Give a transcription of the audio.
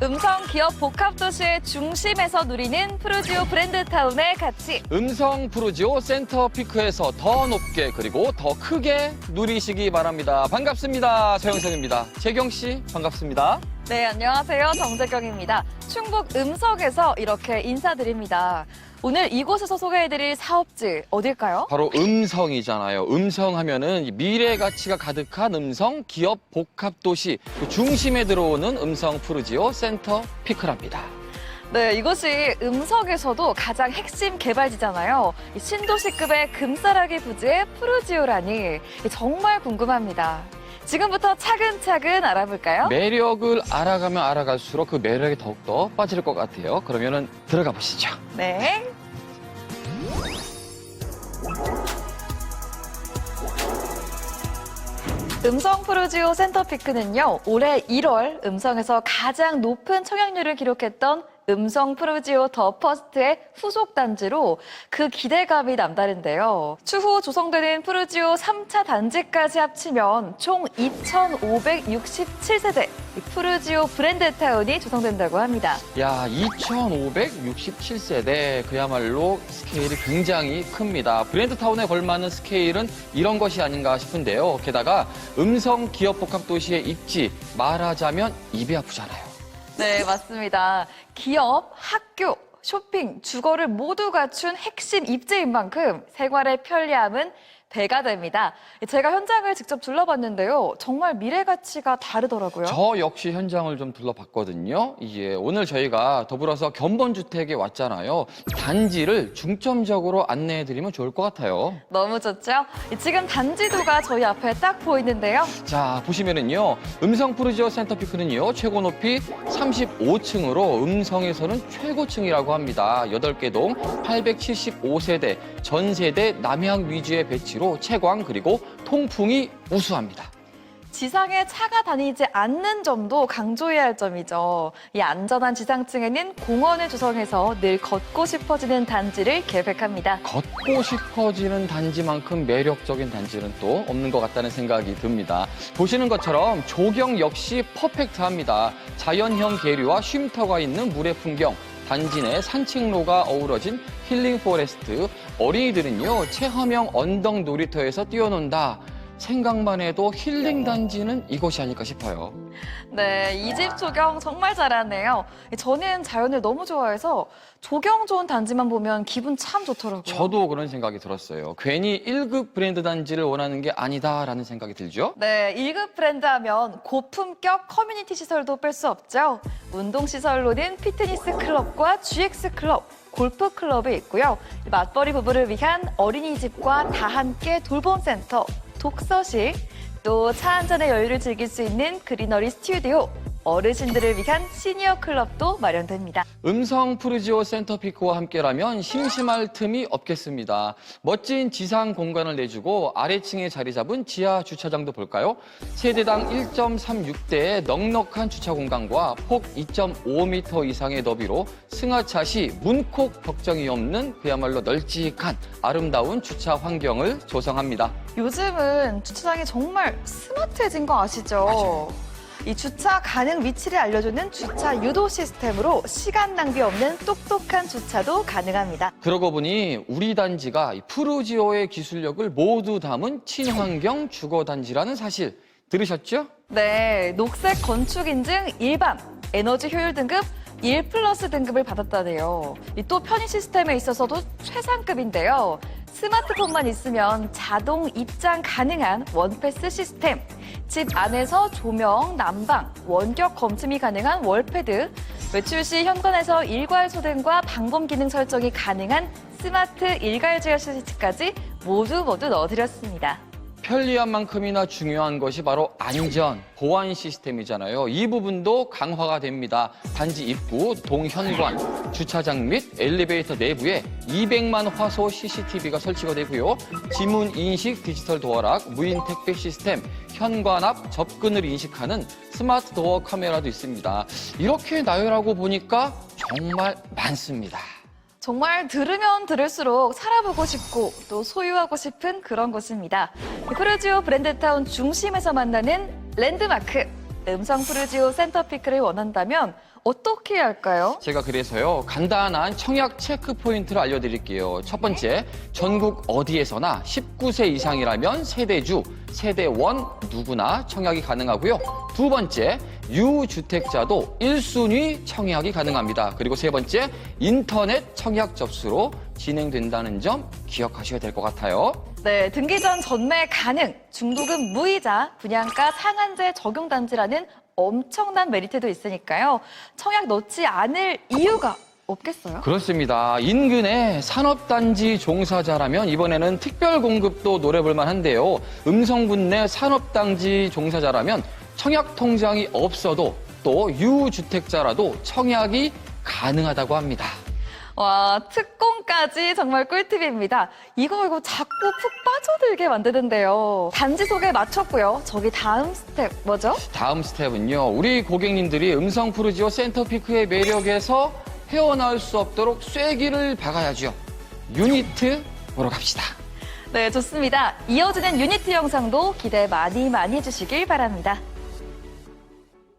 음성 기업 복합 도시의 중심에서 누리는 프루지오 브랜드 타운의 가치. 음성 프루지오 센터 피크에서 더 높게 그리고 더 크게 누리시기 바랍니다. 반갑습니다. 서영선입니다. 재경 씨 반갑습니다. 네, 안녕하세요. 정재경입니다. 충북 음성에서 이렇게 인사드립니다. 오늘 이곳에서 소개해드릴 사업지 어딜까요? 바로 음성이잖아요. 음성 하면은 이 미래 가치가 가득한 음성 기업 복합 도시 그 중심에 들어오는 음성 프루지오 센터 피크랍니다. 네, 이곳이 음성에서도 가장 핵심 개발지잖아요. 이 신도시급의 금싸라기 부지의 프루지오라니 정말 궁금합니다. 지금부터 차근차근 알아볼까요? 매력을 알아가면 알아갈수록 그 매력이 더욱더 빠질 것 같아요. 그러면은 들어가 보시죠. 네. 음성 프루지오 센터피크는요, 올해 1월 음성에서 가장 높은 청약률을 기록했던 음성 프루지오 더 퍼스트의 후속 단지로 그 기대감이 남다른데요. 추후 조성되는 프루지오 3차 단지까지 합치면 총 2,567세대 프루지오 브랜드 타운이 조성된다고 합니다. 야, 2,567세대 그야말로 스케일이 굉장히 큽니다. 브랜드 타운에 걸맞는 스케일은 이런 것이 아닌가 싶은데요. 게다가 음성 기업 복합 도시의 입지 말하자면 입이 아프잖아요. 네, 맞습니다. 기업, 학교, 쇼핑, 주거를 모두 갖춘 핵심 입지인 만큼 생활의 편리함은 배가 됩니다. 제가 현장을 직접 둘러봤는데요. 정말 미래 가치가 다르더라고요. 저 역시 현장을 좀 둘러봤거든요. 이제 오늘 저희가 더불어서 견본주택에 왔잖아요. 단지를 중점적으로 안내해드리면 좋을 것 같아요. 너무 좋죠? 지금 단지도가 저희 앞에 딱 보이는데요. 자, 보시면은요. 음성 프루지오 센터피크는요. 최고 높이 35층으로 음성에서는 최고층이라고 합니다. 8개 동 875세대 전 세대 남향 위주의 배치 로 채광 그리고 통풍이 우수합니다. 지상에 차가 다니지 않는 점도 강조해야 할 점이죠. 이 안전한 지상층에는 공원을 조성해서 늘 걷고 싶어지는 단지를 계획합니다. 걷고 싶어지는 단지만큼 매력적인 단지는 또 없는 것 같다는 생각이 듭니다. 보시는 것처럼 조경 역시 퍼펙트합니다. 자연형 계류와 쉼터가 있는 물의 풍경, 단지 내 산책로가 어우러진 힐링 포레스트, 어린이들은요 체험형 언덕 놀이터에서 뛰어논다. 생각만 해도 힐링 단지는 이곳이 아닐까 싶어요. 네, 이 집 조경 정말 잘하네요. 저는 자연을 너무 좋아해서 조경 좋은 단지만 보면 기분 참 좋더라고요. 저도 그런 생각이 들었어요. 괜히 1급 브랜드 단지를 원하는 게 아니다라는 생각이 들죠. 네, 1급 브랜드 하면 고품격 커뮤니티 시설도 뺄 수 없죠. 운동 시설로는 피트니스 클럽과 GX 클럽, 골프 클럽이 있고요. 맞벌이 부부를 위한 어린이집과 다 함께 돌봄 센터, 독서실, 또 차 한 잔의 여유를 즐길 수 있는 그리너리 스튜디오, 어르신들을 위한 시니어 클럽도 마련됩니다. 음성 프루지오 센터피크와 함께라면 심심할 틈이 없겠습니다. 멋진 지상 공간을 내주고 아래층에 자리 잡은 지하 주차장도 볼까요? 세대당 1.36대의 넉넉한 주차 공간과 폭 2.5m 이상의 너비로 승하차 시 문콕 걱정이 없는 그야말로 널찍한 아름다운 주차 환경을 조성합니다. 요즘은 주차장이 정말 스마트해진 거 아시죠? 맞아요. 이 주차 가능 위치를 알려주는 주차 유도 시스템으로 시간 낭비 없는 똑똑한 주차도 가능합니다. 그러고 보니 우리 단지가 이 프루지오의 기술력을 모두 담은 친환경 주거 단지라는 사실 들으셨죠? 네, 녹색 건축 인증 일반, 에너지 효율 등급 1 플러스 등급을 받았다네요. 이 또 편의 시스템에 있어서도 최상급인데요. 스마트폰만 있으면 자동 입장 가능한 원패스 시스템, 집 안에서 조명, 난방, 원격 검침이 가능한 월패드, 외출 시 현관에서 일괄 소등과 방범 기능 설정이 가능한 스마트 일괄 제어 스위치까지 모두 모두 넣어드렸습니다. 편리함만큼이나 중요한 것이 바로 안전, 보안 시스템이잖아요. 이 부분도 강화가 됩니다. 단지 입구, 동현관, 주차장 및 엘리베이터 내부에 200만 화소 CCTV가 설치가 되고요. 지문 인식 디지털 도어락, 무인 택배 시스템, 현관 앞 접근을 인식하는 스마트 도어 카메라도 있습니다. 이렇게 나열하고 보니까 정말 많습니다. 정말 들으면 들을수록 살아보고 싶고 또 소유하고 싶은 그런 곳입니다. 프루지오 브랜드타운 중심에서 만나는 랜드마크. 음성 프루지오 센터피크를 원한다면 어떻게 할까요? 제가 그래서요 간단한 청약 체크 포인트를 알려드릴게요. 첫 번째 전국 어디에서나 19세 이상이라면 세대주, 세대원 누구나 청약이 가능하고요. 두 번째 유주택자도 1순위 청약이 가능합니다. 그리고 세 번째 인터넷 청약 접수로 진행된다는 점 기억하셔야 될 것 같아요. 네, 등기 전 전매 가능, 중도금 무이자, 분양가 상한제 적용 단지라는 엄청난 메리트도 있으니까요. 청약 넣지 않을 이유가 없겠어요? 그렇습니다. 인근의 산업단지 종사자라면 이번에는 특별 공급도 노려볼 만한데요. 음성군 내 산업단지 종사자라면 청약 통장이 없어도 또 유주택자라도 청약이 가능하다고 합니다. 와, 특공까지 정말 꿀팁입니다. 이거 이거 자꾸 푹 빠져들게 만드는데요. 단지 소개 마쳤고요. 저기 다음 스텝 뭐죠? 다음 스텝은요. 우리 고객님들이 음성 푸르지오 센터피크의 매력에서 헤어나올 수 없도록 쐐기를 박아야죠. 유니트 보러 갑시다. 네, 좋습니다. 이어지는 유니티 영상도 기대 많이 많이 해주시길 바랍니다.